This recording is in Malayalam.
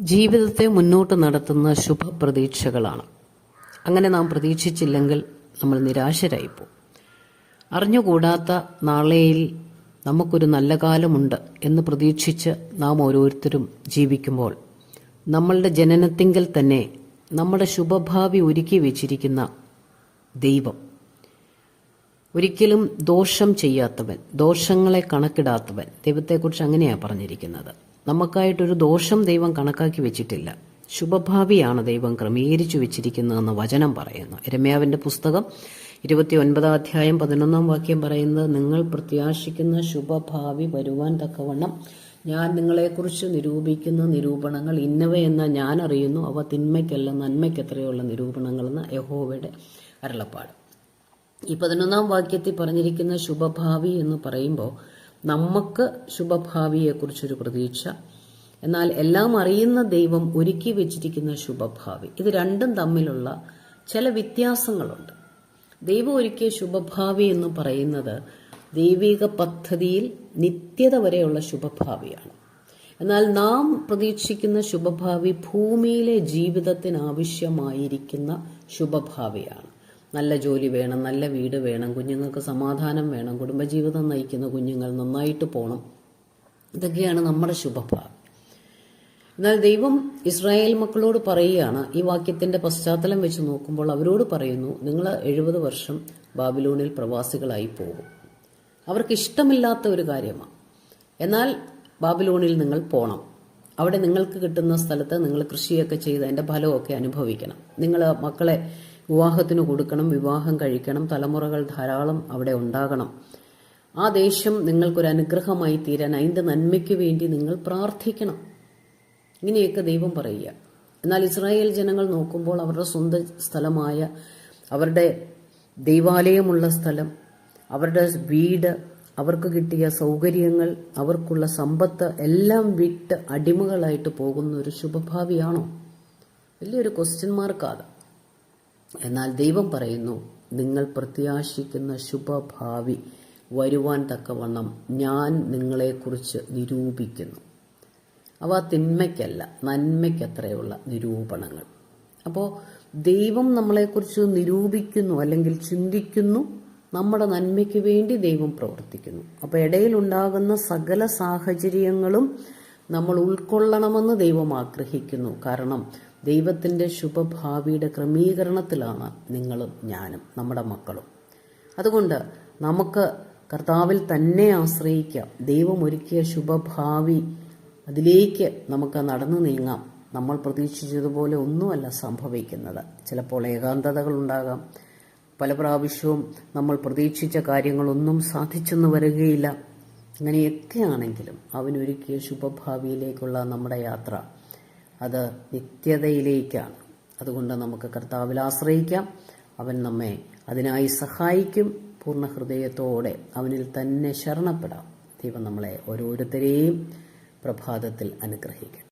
ജീവിതത്തെ മുന്നോട്ട് നടത്തുന്ന ശുഭപ്രതീക്ഷകളാണ്. അങ്ങനെ നാം പ്രതീക്ഷിച്ചില്ലെങ്കിൽ നമ്മൾ നിരാശരായിപ്പോവും. അറിഞ്ഞുകൂടാത്ത നാളെയിൽ നമുക്കൊരു നല്ല കാലമുണ്ട് എന്ന് പ്രതീക്ഷിച്ച് നാം ഓരോരുത്തരും ജീവിക്കുമ്പോൾ നമ്മളുടെ ജനനത്തിങ്കിൽ തന്നെ നമ്മുടെ ശുഭഭാവി ഒരുക്കി വെച്ചിരിക്കുന്ന ദൈവം. ഒരിക്കലും ദോഷം ചെയ്യാത്തവൻ ദോഷങ്ങളെ കണക്കിടാത്തവൻ ദൈവത്തെക്കുറിച്ച് അങ്ങനെയാണ് പറഞ്ഞിരിക്കുന്നത്. നമുക്കായിട്ടൊരു ദോഷം ദൈവം കണക്കാക്കി വെച്ചിട്ടില്ല. ശുഭഭാവിയാണ് ദൈവം ക്രമീകരിച്ചു വെച്ചിരിക്കുന്നതെന്ന് വചനം പറയുന്നു. എരമ്യാവിന്റെ പുസ്തകം ഇരുപത്തി ഒൻപതാം അധ്യായം പതിനൊന്നാം വാക്യം പറയുന്നത് നിങ്ങൾ പ്രത്യാശിക്കുന്ന ശുഭഭാവി വരുവാൻ തക്കവണ്ണം ഞാൻ നിങ്ങളെക്കുറിച്ച് നിരൂപിക്കുന്ന നിരൂപണങ്ങൾ ഇന്നവയെന്ന ഞാൻ അറിയുന്നു. അവ തിന്മയ്ക്കല്ല നന്മയ്ക്കെത്രയുള്ള നിരൂപണങ്ങളെന്ന് യഹോവയുടെ അരുളപ്പാട്. ഈ പതിനൊന്നാം വാക്യത്തിൽ പറഞ്ഞിരിക്കുന്ന ശുഭഭാവി എന്ന് പറയുമ്പോൾ നമുക്ക് ശുഭഭാവിയെക്കുറിച്ചൊരു പ്രതീക്ഷ. എന്നാൽ എല്ലാം അറിയുന്ന ദൈവം ഒരുക്കി വെച്ചിരിക്കുന്ന ശുഭഭാവി. ഇത് രണ്ടും തമ്മിലുള്ള ചില വ്യത്യാസങ്ങളുണ്ട്. ദൈവം ഒരുക്കിയ ശുഭഭാവി എന്ന് പറയുന്നത് ദൈവിക പദ്ധതിയിൽ നിത്യത വരെയുള്ള ശുഭഭാവിയാണ്. എന്നാൽ നാം പ്രതീക്ഷിക്കുന്ന ശുഭഭാവി ഭൂമിയിലെ ജീവിതത്തിന് ആവശ്യമായിരിക്കുന്ന ശുഭഭാവിയാണ്. നല്ല ജോലി വേണം നല്ല വീട് വേണം കുഞ്ഞുങ്ങൾക്ക് സമാധാനം വേണം കുടുംബജീവിതം നയിക്കുന്ന കുഞ്ഞുങ്ങൾ നന്നായിട്ട് പോകണം ഇതൊക്കെയാണ് നമ്മുടെ ശുഭഭാവി. എന്നാൽ ദൈവം ഇസ്രായേൽ മക്കളോട് പറയുകയാണ് ഈ വാക്യത്തിന്റെ പശ്ചാത്തലം വെച്ച് നോക്കുമ്പോൾ അവരോട് പറയുന്നു നിങ്ങൾ എഴുപത് വർഷം ബാബിലോണിൽ പ്രവാസികളായി പോകും. അവർക്ക് ഇഷ്ടമില്ലാത്ത ഒരു കാര്യമാണ്. എന്നാൽ ബാബിലോണിൽ നിങ്ങൾ പോകണം അവിടെ നിങ്ങൾക്ക് കിട്ടുന്ന സ്ഥലത്ത് നിങ്ങൾ കൃഷിയൊക്കെ ചെയ്ത് അതിന്റെ ഫലമൊക്കെ അനുഭവിക്കണം. നിങ്ങൾ മക്കളെ വിവാഹത്തിന് കൊടുക്കണം വിവാഹം കഴിക്കണം തലമുറകൾ ധാരാളം അവിടെ ഉണ്ടാകണം. ആ ദേശം നിങ്ങൾക്കൊരു അനുഗ്രഹമായി തീരാൻ അതിന്റെ നന്മയ്ക്ക് വേണ്ടി നിങ്ങൾ പ്രാർത്ഥിക്കണം. ഇങ്ങനെയൊക്കെ ദൈവം പറയുക. എന്നാൽ ഇസ്രായേൽ ജനങ്ങൾ നോക്കുമ്പോൾ അവരുടെ സ്വന്തം സ്ഥലമായ അവരുടെ ദൈവാലയമുള്ള സ്ഥലം അവരുടെ വീട് അവർക്ക് കിട്ടിയ സൗകര്യങ്ങൾ അവർക്കുള്ള സമ്പത്ത് എല്ലാം വിട്ട് അടിമകളായിട്ട് പോകുന്ന ഒരു ശുഭഭാവിയാണോ? വലിയൊരു ക്വസ്റ്റ്യൻ മാർക്കാണ് എന്നാൽ ദൈവം പറയുന്നു നിങ്ങൾ പ്രത്യാശിക്കുന്ന ശുഭഭാവി വരുവാൻ തക്കവണ്ണം ഞാൻ നിങ്ങളെക്കുറിച്ച് നിരൂപിക്കുന്നു. അവ തിന്മയ്ക്കല്ല നന്മയ്ക്കത്രയുള്ള നിരൂപണങ്ങൾ. അപ്പോൾ ദൈവം നമ്മളെക്കുറിച്ച് നിരൂപിക്കുന്നു അല്ലെങ്കിൽ ചിന്തിക്കുന്നു നമ്മുടെ നന്മയ്ക്ക് വേണ്ടി ദൈവം പ്രവർത്തിക്കുന്നു. അപ്പോൾ ഇടയിലുണ്ടാകുന്ന സകല സാഹചര്യങ്ങളും നമ്മൾ ഉൾക്കൊള്ളണമെന്ന് ദൈവം ആഗ്രഹിക്കുന്നു. കാരണം ദൈവത്തിന്റെ ശുഭഭാവിയുടെ ക്രമീകരണത്തിലാണ് നിങ്ങളും ഞാനും നമ്മുടെ മക്കളും. അതുകൊണ്ട് നമുക്ക് കർത്താവിൽ തന്നെ ആശ്രയിക്കാം. ദൈവം ഒരുക്കിയ ശുഭഭാവി അതിലേക്ക് നമുക്ക് നടന്നു നീങ്ങാം. നമ്മൾ പ്രതീക്ഷിച്ചതുപോലെ ഒന്നുമല്ല സംഭവിക്കുന്നത്. ചിലപ്പോൾ ഏകാന്തതകൾ ഉണ്ടാകാം. പല പ്രാവശ്യവും നമ്മൾ പ്രതീക്ഷിച്ച കാര്യങ്ങളൊന്നും സാധിച്ചെന്ന് വരികയില്ല. അങ്ങനെയൊക്കെയാണെങ്കിലും അവനൊരുക്കിയ ശുഭഭാവിയിലേക്കുള്ള നമ്മുടെ യാത്ര അത് നിത്യതയിലേക്കാണ്. അതുകൊണ്ട് നമുക്ക് കർത്താവിൽ ആശ്രയിക്കാം. അവൻ നമ്മെ അതിനായി സഹായിക്കും. പൂർണ ഹൃദയത്തോടെ അവനിൽ തന്നെ ശരണപ്പെടാം. ദൈവം നമ്മളെ ഓരോരുത്തരെയും പ്രഭാതത്തിൽ അനുഗ്രഹിക്കും